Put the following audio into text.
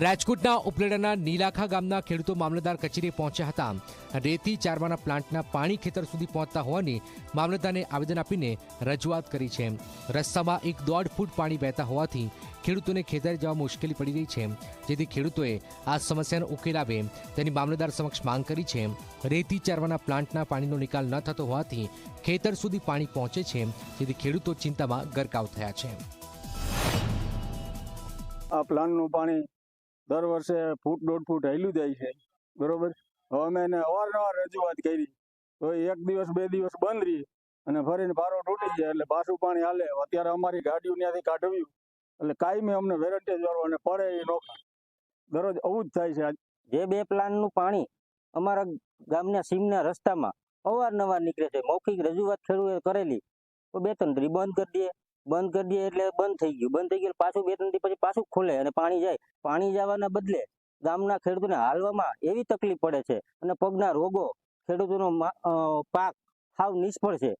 રાજકોટના ઉપલેટાના નીલાખા ગામના ખેડૂતો મામલતદાર કચેરીએ પહોંચ્યા હતા. રેતી ચારવાના પ્લાન્ટના પાણી ખેતર સુધી પહોંચતા હોવાની મામલતદારને આવેદન આપીને રજૂઆત કરી છે. રસ્તામાં એક દોઢ ફૂટ પાણી વહેતા હોવાથી ખેડૂતોને ખેતર જવા મુશ્કેલી પડી રહી છે. જેથી ખેડૂતોએ આ સમસ્યાનો ઉકેલ આવે તેની મામલતદાર સમક્ષ માંગ કરી છે. રેતી ચારવાના પ્લાન્ટના પાણીનો નિકાલ ન થતો હોવાથી ખેતર સુધી પાણી પહોંચે છે. જેથી ખેડૂતો ચિંતામાં ગરકાવ થયા છે. આ પ્લાન્ટનું પાણી દર વર્ષે ફૂટ દોઢ ફૂટ હેલું જાય છે. બરોબર? હવે અમે એને અવારનવાર રજૂઆત કરી. તો એક દિવસ, બે દિવસ બંધ રહી અને ફરીને પારો તૂટી જાય એટલે પાછું પાણી હાલે. અત્યારે અમારી ગાડીઓ ત્યાંથી કાઢવ્યું. એટલે કાયમી અમને વેરંટી જવાનું અને પડે એ નોખા. દરરોજ આવું જ થાય છે જે બે પ્લાનનું પાણી અમારા ગામના સીમના રસ્તામાં અવારનવાર નીકળે છે. મૌખિક રજૂઆત ખેડૂએ કરેલી. તો બે ત્રણ બંધ કરી દઈએ. બંધ કરી દઈએ એટલે બંધ થઈ ગયું. બંધ થઈ ગયું પાછું બે ત્રણ દી પછી પાછું ખોલે અને પાણી જાય. પાણી જવાના બદલે ગામના ખેડૂતોને હાલવામાં એવી તકલીફ પડે છે અને પગના રોગો ખેડૂતોનો પાક સાવ નિષ્ફળ છે.